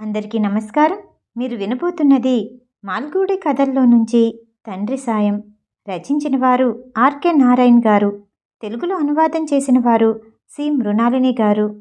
అందరికీ నమస్కారం. మీరు వినబోతున్నది మాల్గూడి కథల్లో నుంచి తండ్రి సాయం. రచించిన వారు ఆర్కే నారాయణ్ గారు. తెలుగులో అనువాదం చేసిన వారు సి. మృణాలిని గారు.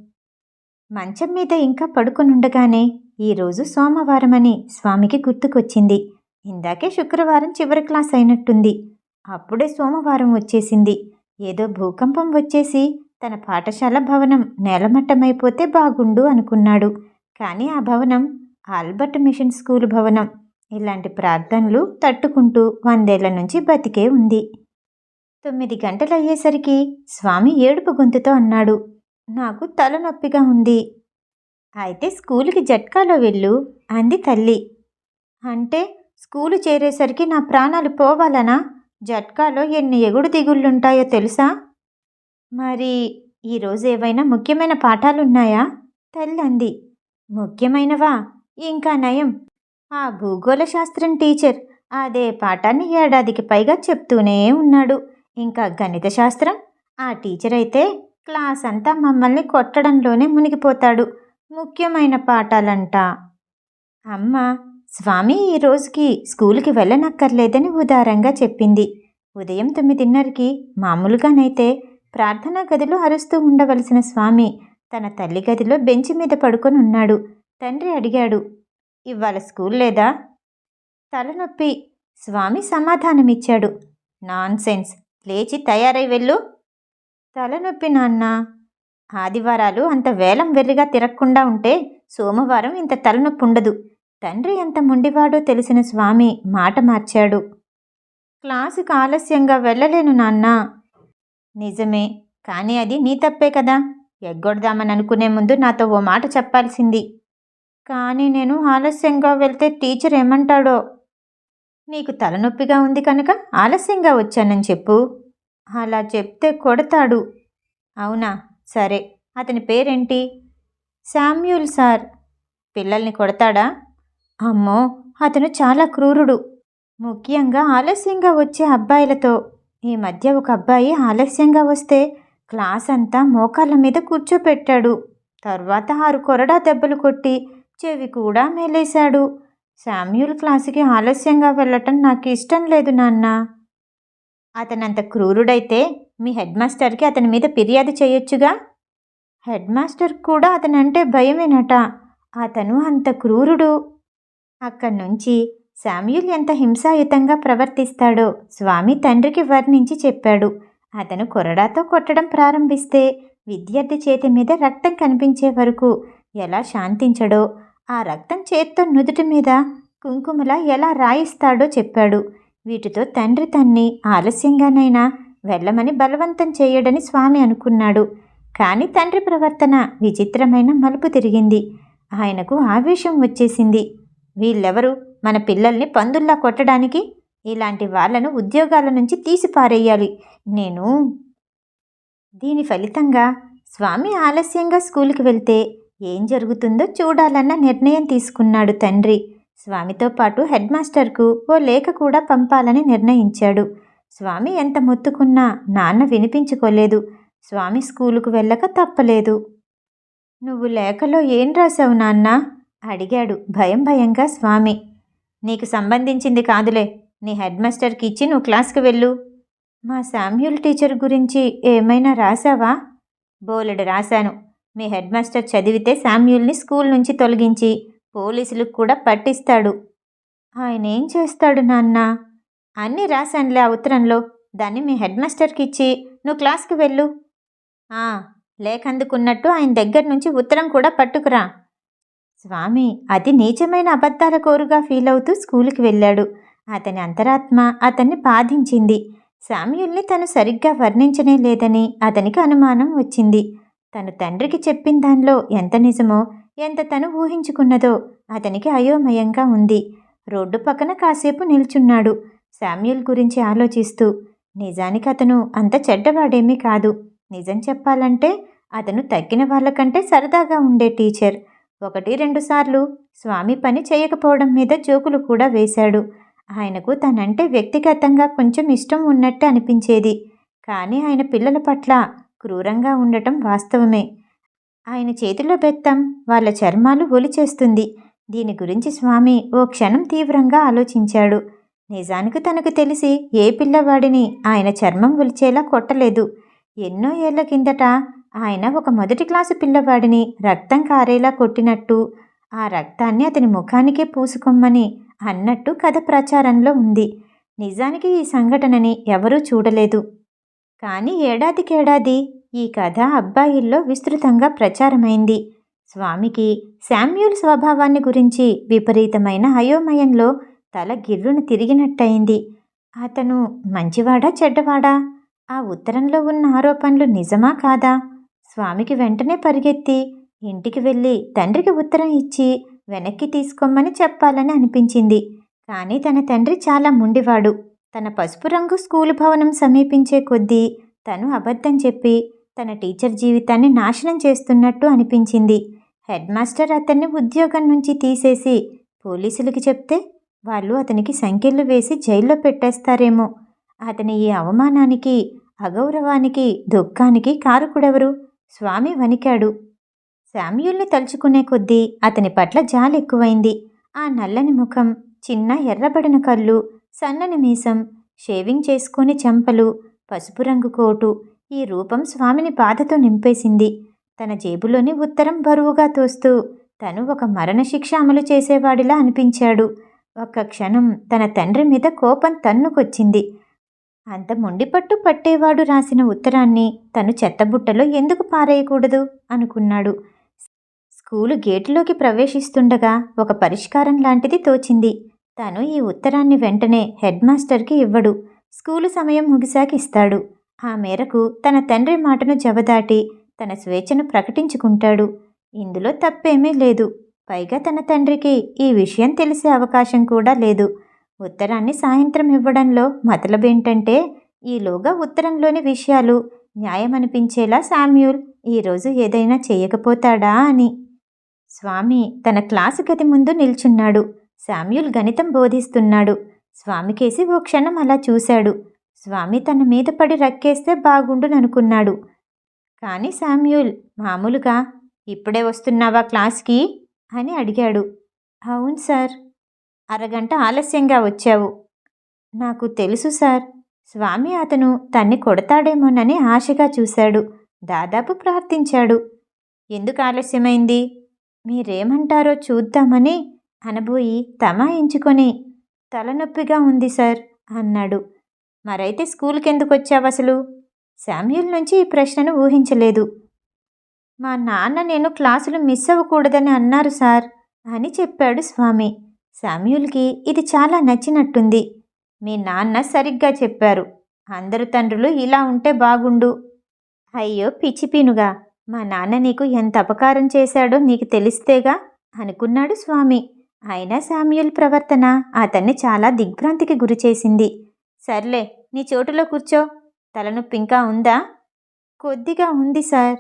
మంచం మీద ఇంకా పడుకునుండగానే ఈరోజు సోమవారమని స్వామికి గుర్తుకొచ్చింది. ఇందాకే శుక్రవారం చివరి క్లాస్ అయినట్టుంది. అప్పుడే సోమవారం వచ్చేసింది. ఏదో భూకంపం వచ్చేసి తన పాఠశాల భవనం నేలమట్టమైపోతే బాగుండు అనుకున్నాడు. కానీ ఆ భవనం ఆల్బర్ట్ మిషన్ స్కూల్ భవనం. ఇలాంటి ప్రార్థనలు తట్టుకుంటూ వందేళ్ళ నుంచి బతికే ఉంది. తొమ్మిది గంటలు అయ్యేసరికి స్వామి ఏడుపు గొంతుతో అన్నాడు. నాకు తలనొప్పిగా ఉంది. అయితే స్కూలుకి జట్కాలో వెళ్ళు అంది తల్లి. అంటే స్కూలు చేరేసరికి నా ప్రాణాలు పోవాలనా? జట్కాలో ఎన్ని ఎగుడు దిగుళ్ళుంటాయో తెలుసా? మరి ఈరోజు ఏవైనా ముఖ్యమైన పాఠాలున్నాయా? తల్లి అంది. ముఖ్యమైనవా? ఇంకా నయం. ఆ భూగోళ శాస్త్రం టీచర్ అదే పాఠాన్ని ఏడాదికి పైగా చెప్తూనే ఉన్నాడు. ఇంకా గణిత శాస్త్రం? ఆ టీచర్ అయితే క్లాస్ అంతా మమ్మల్ని కొట్టడంలోనే మునిగిపోతాడు. ముఖ్యమైన పాఠాలంట. అమ్మ స్వామి ఈ రోజుకి స్కూల్కి వెళ్ళనక్కర్లేదని ఉదారంగా చెప్పింది. ఉదయం తొమ్మిదిన్నరకి మామూలుగానైతే ప్రార్థనా గదిలో అరుస్తూ ఉండవలసిన స్వామి తన తల్లి గదిలో బెంచి మీద పడుకొని ఉన్నాడు. తండ్రి అడిగాడు ఇవాళ స్కూల్ లేదా? తలనొప్పి. స్వామి సమాధానమిచ్చాడు. నాన్ సెన్స్ లేచి తయారై వెళ్ళు. తలనొప్పి నాన్న. ఆదివారాలు అంత వేలం వెర్రిగా తిరగకుండా ఉంటే సోమవారం ఇంత తలనొప్పి ఉండదు తండ్రి ఎంత మొండివాడో తెలిసిన స్వామి మాట మార్చాడు. క్లాసుకు ఆలస్యంగా వెళ్ళలేను నాన్న. నిజమే. కానీ అది నీ తప్పే కదా. ఎగ్గొడదామని అనుకునే ముందు నాతో ఓ మాట చెప్పాల్సింది. కానీ నేను ఆలస్యంగా వెళ్తే టీచర్ ఏమంటాడో? నీకు తలనొప్పిగా ఉంది కనుక ఆలస్యంగా వచ్చానని చెప్పు. అలా చెప్తే కొడతాడు. అవునా? సరే. అతని పేరేంటి? శామ్యూల్ సార్. పిల్లల్ని కొడతాడా? అమ్మో! అతను చాలా క్రూరుడు. ముఖ్యంగా ఆలస్యంగా వచ్చే అబ్బాయిలతో. ఈ మధ్య ఒక అబ్బాయి ఆలస్యంగా వస్తే క్లాస్ అంతా మోకాళ్ళ మీద కూర్చోపెట్టాడు. తర్వాత ఆరు కొరడా దెబ్బలు కొట్టి చెవి కూడా మేలేశాడు. శామ్యూల్ క్లాసుకి ఆలస్యంగా వెళ్ళటం నాకు ఇష్టం లేదు నాన్న. అతనంత క్రూరుడైతే మీ హెడ్ మాస్టర్కి అతని మీద ఫిర్యాదు చేయొచ్చుగా? హెడ్ మాస్టర్ కూడా అతనంటే భయమేనట. అతను అంత క్రూరుడు. అక్కడి నుంచి శామ్యూల్ ఎంత హింసాయుతంగా ప్రవర్తిస్తాడో స్వామి తండ్రికి వర్ణించి చెప్పాడు. అతను కొరడాతో కొట్టడం ప్రారంభిస్తే విద్యార్థి చేతి మీద రక్తం కనిపించే వరకు ఎలా శాంతించడో ఆ రక్తం చేత్తో నుదుటి మీద కుంకుమలా ఎలా రాయిస్తాడో చెప్పాడు. వీటితో తండ్రి తన్ని ఆలస్యంగానైనా వెళ్ళమని బలవంతం చేయడని స్వామి అనుకున్నాడు. కానీ తండ్రి ప్రవర్తన విచిత్రమైన మలుపు తిరిగింది. ఆయనకు ఆవేశం వచ్చేసింది. వీళ్ళెవరు? మన పిల్లల్ని పందుల్లా కొట్టడానికి ఇలాంటి వాళ్ళను ఉద్యోగాల నుంచి తీసిపారేయాలి. నేను దీని ఫలితంగా స్వామి ఆలస్యంగా స్కూల్కి వెళ్తే ఏం జరుగుతుందో చూడాలన్న నిర్ణయం తీసుకున్నాడు తండ్రి. స్వామితో పాటు హెడ్ మాస్టర్కు ఓ లేఖ కూడా పంపాలని నిర్ణయించాడు. స్వామి ఎంత మొత్తుకున్నా నాన్న వినిపించుకోలేదు. స్వామి స్కూలుకు వెళ్ళక తప్పలేదు. నువ్వు లేఖలో ఏం రాశావు నాన్న? అడిగాడు భయం భయంగా స్వామి. నీకు సంబంధించింది కాదులే. నీ హెడ్ మాస్టర్కి ఇచ్చి నువ్వు క్లాస్కి వెళ్ళు. మా శామ్యూల్ టీచర్ గురించి ఏమైనా రాసావా? బోలెడు రాశాను. మీ హెడ్ మాస్టర్ చదివితే శామ్యూల్ని స్కూల్ నుంచి తొలగించి పోలీసులకు కూడా పట్టిస్తాడు. ఆయన ఏం చేస్తాడు నాన్న? అన్నీ రాశానులే ఆ ఉత్తరంలో. దాన్ని మీ హెడ్ మాస్టర్కి ఇచ్చి నువ్వు క్లాస్కి వెళ్ళు. లేకందుకున్నట్టు ఆయన దగ్గర నుంచి ఉత్తరం కూడా పట్టుకురా. స్వామి అతి నీచమైన అబద్ధాల కోరుగా ఫీల్ అవుతూ స్కూల్కి వెళ్ళాడు. అతని అంతరాత్మ అతన్ని బాధించింది. శామ్యుల్ని తను సరిగ్గా వర్ణించనే లేదని అతనికి అనుమానం వచ్చింది. తను తండ్రికి చెప్పిన దానిలో ఎంత నిజమో ఎంత తను ఊహించుకున్నదో అతనికి అయోమయంగా ఉంది. రోడ్డు పక్కన కాసేపు నిల్చున్నాడు. శామ్యుల్ గురించి ఆలోచిస్తూ నిజానికి అతను అంత చెడ్డవాడేమీ కాదు. నిజం చెప్పాలంటే అతను తగ్గిన వాళ్ళకంటే సరదాగా ఉండే టీచర్. ఒకటి రెండుసార్లు స్వామి పని చేయకపోవడం మీద జోకులు కూడా వేశాడు. ఆయనకు తనంటే వ్యక్తిగతంగా కొంచెం ఇష్టం ఉన్నట్టు అనిపించేది. కానీ ఆయన పిల్లల పట్ల క్రూరంగా ఉండటం వాస్తవమే. ఆయన చేతిలో బెత్తం వాళ్ళ చర్మాలు ఒలిచేస్తుంది దీని గురించి స్వామి ఓ క్షణం తీవ్రంగా ఆలోచించాడు. నిజానికి తనకు తెలిసి ఏ పిల్లవాడిని ఆయన చర్మం ఒలిచేలా కొట్టలేదు. ఎన్నో ఏళ్ళ కిందట ఆయన ఒక మొదటి క్లాసు పిల్లవాడిని రక్తం కారేలా కొట్టినట్టు ఆ రక్తాన్ని అతని ముఖానికే పూసుకొమ్మని అన్నట్టు కథ ప్రచారంలో ఉంది. నిజానికి ఈ సంఘటనని ఎవరూ చూడలేదు. కానీ ఏడాదికేడాది ఈ కథ అబ్బాయిల్లో విస్తృతంగా ప్రచారమైంది. స్వామికి శామ్యూల్ స్వభావాన్ని గురించి విపరీతమైన అయోమయంలో తల గిర్రును తిరిగినట్టయింది. అతను మంచివాడా చెడ్డవాడా? ఆ ఉత్తరంలో ఉన్న ఆరోపణలు నిజమా కాదా? స్వామికి వెంటనే పరిగెత్తి ఇంటికి వెళ్ళి తండ్రికి ఉత్తరం ఇచ్చి వెనక్కి తీసుకోమని చెప్పాలని అనిపించింది. కానీ తన తండ్రి చాలా ముండివాడు. తన పసుపు రంగు స్కూలు భవనం సమీపించే కొద్దీ తను అబద్ధం చెప్పి తన టీచర్ జీవితాన్ని నాశనం చేస్తున్నట్టు అనిపించింది. హెడ్ మాస్టర్ అతన్ని ఉద్యోగం నుంచి తీసేసి పోలీసులకి చెప్తే వాళ్ళు అతనికి సంఖ్యలు వేసి జైల్లో పెట్టేస్తారేమో. అతని ఈ అవమానానికి అగౌరవానికి దుఃఖానికి కారుకుడెవరు? స్వామి వణికాడు. శామ్యూల్ని తలుచుకునే కొద్దీ అతని పట్ల జాలి ఎక్కువైంది. ఆ నల్లని ముఖం చిన్న ఎర్రబడిన కళ్ళు సన్నని మీసం షేవింగ్ చేసుకుని చెంపలు పసుపు రంగు కోటు ఈ రూపం స్వామిని బాధతో నింపేసింది. తన జేబులోని ఉత్తరం బరువుగా తోస్తూ తను ఒక మరణశిక్ష అమలు చేసేవాడిలా అనిపించాడు. ఒక్క క్షణం తన తండ్రి మీద కోపం తన్నుకొచ్చింది. అంత మొండిపట్టు పట్టేవాడు రాసిన ఉత్తరాన్ని తను చెత్తబుట్టలో ఎందుకు పారేయకూడదు? అనుకున్నాడు. స్కూలు గేటులోకి ప్రవేశిస్తుండగా ఒక పరిష్కారం లాంటిది తోచింది. తను ఈ ఉత్తరాన్ని వెంటనే హెడ్ మాస్టర్కి ఇవ్వడు. స్కూలు సమయం ముగిశాక ఇస్తాడు. ఆ మేరకు తన తండ్రి మాటను జవదాటి తన స్వేచ్ఛను ప్రకటించుకుంటాడు. ఇందులో తప్పేమీ లేదు. పైగా తన తండ్రికి ఈ విషయం తెలిసే అవకాశం కూడా లేదు. ఉత్తరాన్ని సాయంత్రం ఇవ్వడంలో మతలబేంటంటే ఈలోగా ఉత్తరంలోని విషయాలు న్యాయమనిపించేలా శామ్యూల్ ఈరోజు ఏదైనా చేయకపోతాడా అని. స్వామి తన క్లాసు గది ముందు నిల్చున్నాడు. శామ్యూల్ గణితం బోధిస్తున్నాడు. స్వామికేసి ఓ క్షణం అలా చూశాడు. స్వామి తన మీద పడి రక్కేస్తే బాగుండుననుకున్నాడు. కానీ శామ్యూల్ మామూలుగా ఇప్పుడే వస్తున్నావా క్లాస్కి? అని అడిగాడు. అవును సార్. అరగంట ఆలస్యంగా వచ్చావు. నాకు తెలుసు సార్. స్వామి అతను తన్ని కొడతాడేమోనని ఆశగా చూశాడు. దాదాపు ప్రార్థించాడు. ఎందుకు ఆలస్యమైంది? మీరేమంటారో చూద్దామని అనబోయి తమాయించుకొని తలనొప్పిగా ఉంది సార్ అన్నాడు. మరైతే స్కూల్కి ఎందుకు వచ్చావు అసలు? శామ్యూల్ నుంచి ఈ ప్రశ్నను ఊహించలేదు. మా నాన్న నేను క్లాసులు మిస్ అవ్వకూడదని అన్నారు సార్ అని చెప్పాడు స్వామి. శామ్యూల్కి ఇది చాలా నచ్చినట్టుంది. మీ నాన్న సరిగ్గా చెప్పారు. అందరు తండ్రులు ఇలా ఉంటే బాగుండు. అయ్యో పిచ్చిపీనుగా మా నాన్న నీకు ఎంత అపకారం చేశాడో నీకు తెలిస్తేగా అనుకున్నాడు స్వామి. అయినా శామ్యూల్ ప్రవర్తన అతన్ని చాలా దిగ్భ్రాంతికి గురిచేసింది సర్లే నీ చోటులో కూర్చో. తలనొప్పి ఇంకా ఉందా? కొద్దిగా ఉంది సార్.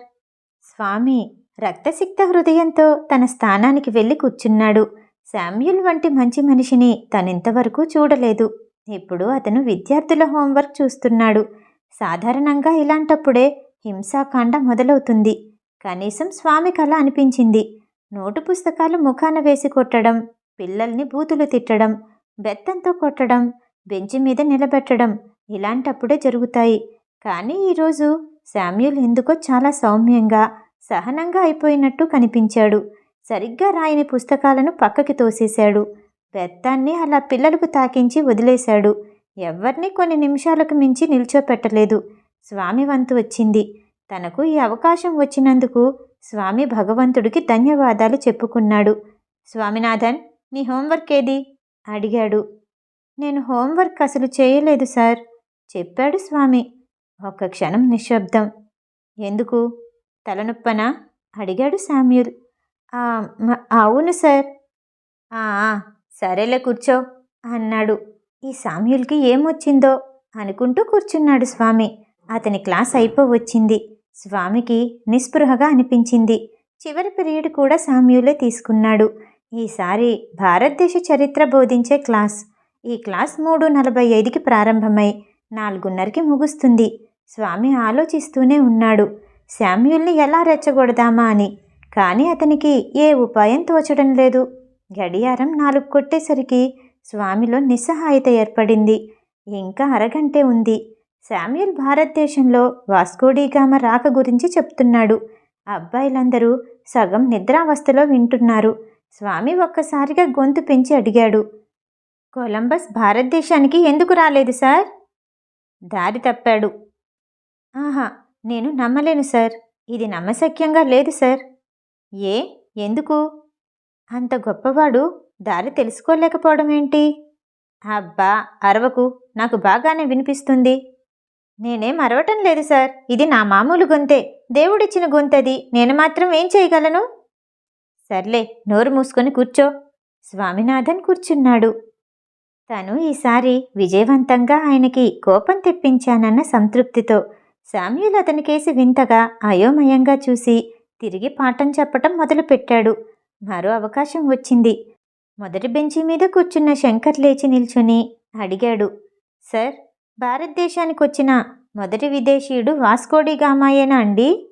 స్వామి రక్తసిక్త హృదయంతో తన స్థానానికి వెళ్ళి కూర్చున్నాడు. శామ్యుల్ వంటి మంచి మనిషిని తనింతవరకు చూడలేదు. ఇప్పుడు అతను విద్యార్థుల హోంవర్క్ చూస్తున్నాడు. సాధారణంగా ఇలాంటప్పుడే హింసాకాండ మొదలవుతుంది. కనీసం స్వామికి అలా అనిపించింది. నోటు పుస్తకాలు ముఖాన వేసి కొట్టడం పిల్లల్ని బూతులు తిట్టడం బెత్తంతో కొట్టడం బెంచి మీద నిలబెట్టడం ఇలాంటప్పుడే జరుగుతాయి. కానీ ఈరోజు శామ్యుల్ ఎందుకో చాలా సౌమ్యంగా సహనంగా అయిపోయినట్టు కనిపించాడు. సరిగ్గా రాయని పుస్తకాలను పక్కకి తోసేశాడు. బెత్తాన్ని అలా పిల్లలకు తాకించి వదిలేశాడు. ఎవరిని కొన్ని నిమిషాలకు మించి నిల్చోపెట్టలేదు. స్వామి వంతు వచ్చింది. తనకు ఈ అవకాశం వచ్చినందుకు స్వామి భగవంతుడికి ధన్యవాదాలు చెప్పుకున్నాడు. స్వామినాథన్ నీ హోంవర్క్ ఏది? అడిగాడు. నేను హోంవర్క్ అసలు చేయలేదు సార్ చెప్పాడు స్వామి. ఒక్క క్షణం నిశ్శబ్దం. ఎందుకు? తలనొప్పనా? అడిగాడు శామ్యుల్ అవును సార్. సరేలే కూర్చో అన్నాడు. ఈ సామ్యుల్కి ఏమొచ్చిందో అనుకుంటూ కూర్చున్నాడు స్వామి. అతని క్లాస్ అయిపోవచ్చింది. స్వామికి నిస్పృహగా అనిపించింది. చివరి పీరియడ్ కూడా సామ్యులే తీసుకున్నాడు. ఈసారి భారతదేశ చరిత్ర బోధించే క్లాస్. ఈ క్లాస్ మూడు నలభై ఐదుకి ప్రారంభమై నాలుగున్నరకి ముగుస్తుంది. స్వామి ఆలోచిస్తూనే ఉన్నాడు. శామ్యుల్ని ఎలా రెచ్చగొడదామా అని. కానీ అతనికి ఏ ఉపాయం తోచడం లేదు. గడియారం నాలుగు కొట్టేసరికి స్వామిలో నిస్సహాయత ఏర్పడింది. ఇంకా అరగంటే ఉంది. శామ్యుల్ భారతదేశంలో వాస్కోడీగామ రాక గురించి చెప్తున్నాడు. అబ్బాయిలందరూ సగం నిద్రావస్థలో వింటున్నారు. స్వామి ఒక్కసారిగా గొంతు పెంచి అడిగాడు. కొలంబస్ భారతదేశానికి ఎందుకు రాలేదు సార్? దారి తప్పాడు. ఆహా నేను నమ్మలేను సార్. ఇది నమ్మశక్యంగా లేదు సార్. ఏ? ఎందుకు? అంత గొప్పవాడు దారి తెలుసుకోలేకపోవడం ఏంటి? అబ్బా అరవకు నాకు బాగానే వినిపిస్తుంది. నేనేం అరవటం లేదు సార్. ఇది నా మామూలు గొంతే. దేవుడిచ్చిన గొంతది. నేను మాత్రం ఏం చేయగలను? సర్లే నోరు మూసుకొని కూర్చో. స్వామినాథన్ కూర్చున్నాడు. తను ఈసారి విజయవంతంగా ఆయనకి కోపం తెప్పించానన్న సంతృప్తితో శామ్యుల్ అతనికేసి వింతగా అయోమయంగా చూసి తిరిగి పాఠం చెప్పటం మొదలుపెట్టాడు. మరో అవకాశం వచ్చింది. మొదటి బెంచి మీద కూర్చున్న శంకర్ లేచి నిల్చుని అడిగాడు సార్ భారతదేశానికి వచ్చిన మొదటి విదేశీయుడు వాస్కోడి గామాయేనా అండి?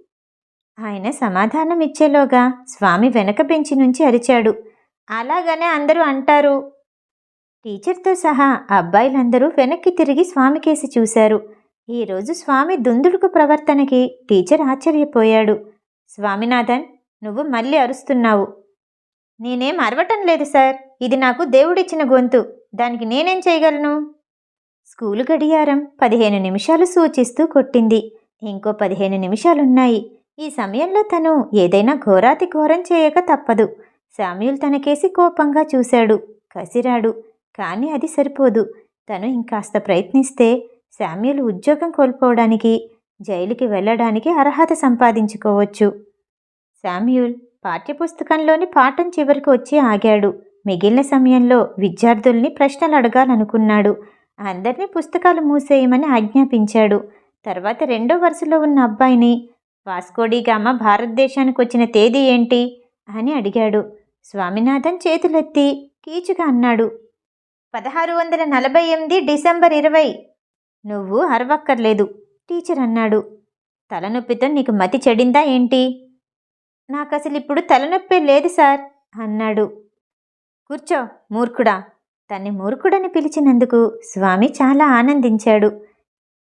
ఆయన సమాధానం ఇచ్చేలోగా స్వామి వెనక బెంచి నుంచి అరిచాడు. అలాగనే అందరూ అంటారు. టీచర్తో సహా అబ్బాయిలందరూ వెనక్కి తిరిగి స్వామికేసి చూశారు. ఈరోజు స్వామి దుందుడుకు ప్రవర్తనకి టీచర్ ఆశ్చర్యపోయాడు. స్వామినాథన్ నువ్వు మళ్ళీ అరుస్తున్నావు. నేనేం అరవటం లేదు సార్. ఇది నాకు దేవుడిచ్చిన గొంతు. దానికి నేనేం చేయగలను? స్కూలు గడియారం పదిహేను నిమిషాలు సూచిస్తూ కొట్టింది. ఇంకో పదిహేను నిమిషాలున్నాయి. ఈ సమయంలో తను ఏదైనా ఘోరాతి ఘోరం చేయక తప్పదు. శామ్యూల్ తనకేసి కోపంగా చూశాడు. కసిరాడు. కానీ అది సరిపోదు. తను ఇంకాస్త ప్రయత్నిస్తే శామ్యూల్ ఉద్యోగం కోల్పోవడానికి జైలుకి వెళ్ళడానికి అర్హత సంపాదించుకోవచ్చు. శామ్యూల్ పాఠ్యపుస్తకంలోని పాఠం చివరికి వచ్చి ఆగాడు. మిగిలిన సమయంలో విద్యార్థుల్ని ప్రశ్నలు అడగాలనుకున్నాడు. అందరినీ పుస్తకాలు మూసేయమని ఆజ్ఞాపించాడు. తర్వాత రెండో వరుసలో ఉన్న అబ్బాయిని వాస్కోడిగామ భారతదేశానికి వచ్చిన తేదీ ఏంటి అని అడిగాడు. స్వామినాథన్ చేతులెత్తి కీచుగా అన్నాడు. పదహారు వందల నలభై ఎనిమిది డిసెంబర్ ఇరవై. నువ్వు అరవక్కర్లేదు టీచర్ అన్నాడు. తలనొప్పితో నీకు మతి చెడిందా ఏంటి? నాకు అసలు ఇప్పుడు తలనొప్పే లేదు సార్ అన్నాడు. కూర్చో మూర్ఖుడా. తన్ని మూర్ఖుడని పిలిచినందుకు స్వామి చాలా ఆనందించాడు.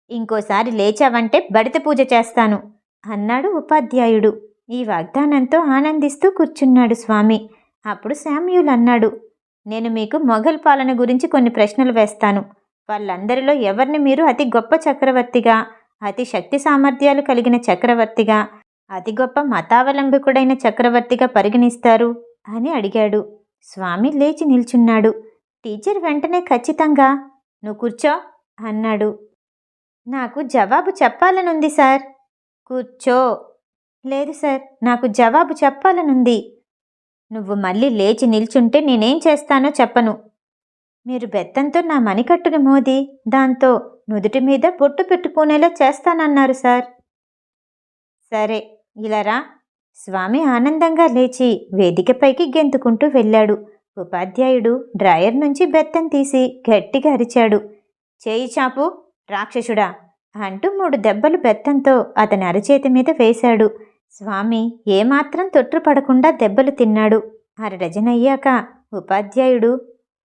ఇంకోసారి లేచావంటే బడిత పూజ చేస్తాను అన్నాడు ఉపాధ్యాయుడు. ఈ వాగ్దానంతో ఆనందిస్తూ కూర్చున్నాడు స్వామి. అప్పుడు శామ్యూల్ అన్నాడు నేను మీకు మొఘల్ పాలన గురించి కొన్ని ప్రశ్నలు వేస్తాను. వాళ్ళందరిలో ఎవరిని మీరు అతి గొప్ప చక్రవర్తిగా అతి శక్తి సామర్థ్యాలు కలిగిన చక్రవర్తిగా అతి గొప్ప మతావలంబికుడైన చక్రవర్తిగా పరిగణిస్తారు? అని అడిగాడు. స్వామి లేచి నిల్చున్నాడు. టీచర్ వెంటనే ఖచ్చితంగా నువ్వు కూర్చో అన్నాడు. నాకు జవాబు చెప్పాలనుంది సార్. కూర్చో. లేదు సార్ నాకు జవాబు చెప్పాలనుంది. నువ్వు మళ్ళీ లేచి నిల్చుంటే నేనేం చేస్తానో చెప్పను. మీరు బెత్తంతో నా మణికట్టును మోది దాంతో నుదుటి మీద బొట్టు పెట్టుకునేలా చేస్తానన్నారు సార్. సరే ఇలా రా. స్వామి ఆనందంగా లేచి వేదికపైకి గెంతుకుంటూ వెళ్ళాడు. ఉపాధ్యాయుడు డ్రాయర్ నుంచి బెత్తం తీసి గట్టిగా అరిచాడు. చేయి చాపు రాక్షసుడా అంటూ మూడు దెబ్బలు బెత్తంతో అతని అరచేతి మీద వేశాడు. స్వామి ఏమాత్రం తొట్టుపడకుండా దెబ్బలు తిన్నాడు. అరడజనయ్యాక ఉపాధ్యాయుడు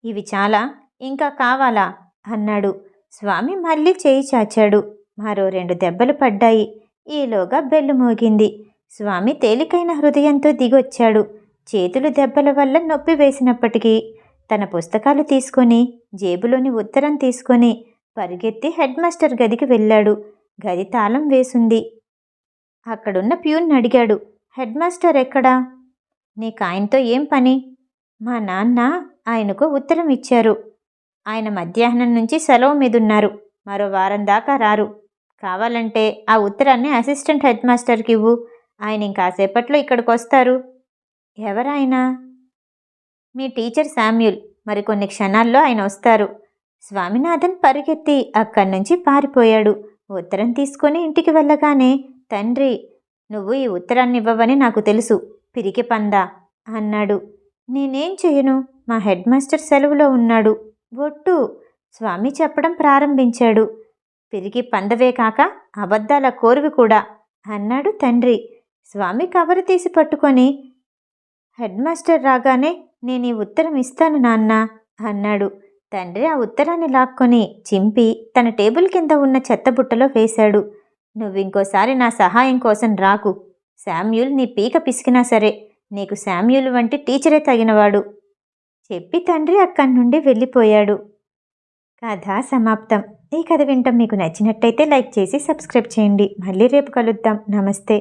ఇవి చాలా ఇంకా కావాలా అన్నాడు. స్వామి మళ్ళీ చేయి చాచాడు. మరో రెండు దెబ్బలు పడ్డాయి. ఈలోగా బెల్లు మోగింది. స్వామి తేలికైన హృదయంతో దిగొచ్చాడు. చేతులు దెబ్బల వల్ల నొప్పి వేసినప్పటికీ తన పుస్తకాలు తీసుకొని జేబులోని ఉత్తరం తీసుకొని పరిగెత్తి హెడ్ మాస్టర్ గదికి వెళ్ళాడు. గది తాళం వేసింది. అక్కడున్న ప్యూన్ అడిగాడు. హెడ్ మాస్టర్ ఎక్కడా? నీకు ఆయనతో ఏం పని? మా నాన్న ఆయనకు ఉత్తరం ఇచ్చారు. ఆయన మధ్యాహ్నం నుంచి సెలవు మీదున్నారు. మరో వారం దాకా రారు. కావాలంటే ఆ ఉత్తరాన్ని అసిస్టెంట్ హెడ్ మాస్టర్కి ఇవ్వు. ఆయన ఇంకాసేపట్లో ఇక్కడికి వస్తారు ఎవరాయనా? మీ టీచర్ శామ్యుల్ మరికొన్ని క్షణాల్లో ఆయన వస్తారు. స్వామినాథన్ పరిగెత్తి అక్కడి నుంచి పారిపోయాడు. ఉత్తరం తీసుకొని ఇంటికి వెళ్ళగానే తండ్రి నువ్వు ఈ ఉత్తరాన్ని ఇవ్వవని నాకు తెలుసు. పిరికి పందా అన్నాడు. నేనేం చేయను? మా హెడ్ మాస్టర్ సెలవులో ఉన్నాడు. ఒట్టు స్వామి చెప్పడం ప్రారంభించాడు. పిరికి పందవే కాక అబద్ధాల కోరివి కూడా అన్నాడు తండ్రి. స్వామి కవరు తీసి పట్టుకొని హెడ్ మాస్టర్ రాగానే నేను ఈ ఉత్తరం ఇస్తాను నాన్న అన్నాడు. తండ్రి ఆ ఉత్తరాన్ని లాక్కొని చింపి తన టేబుల్ కింద ఉన్న చెత్తబుట్టలో వేశాడు. నువ్వింకోసారి నా సహాయం కోసం రాకు. శామ్యూల్ నీ పీక పిసికినా సరే నీకు శామ్యూల్ వంటి టీచరే తగినవాడు చెప్పి తండ్రి అక్కడి నుండి వెళ్ళిపోయాడు. కథ సమాప్తం. ఈ కథ వింటాం మీకు నచ్చినట్టయితే లైక్ చేసి సబ్స్క్రైబ్ చేయండి. మళ్ళీ రేపు కలుద్దాం. నమస్తే.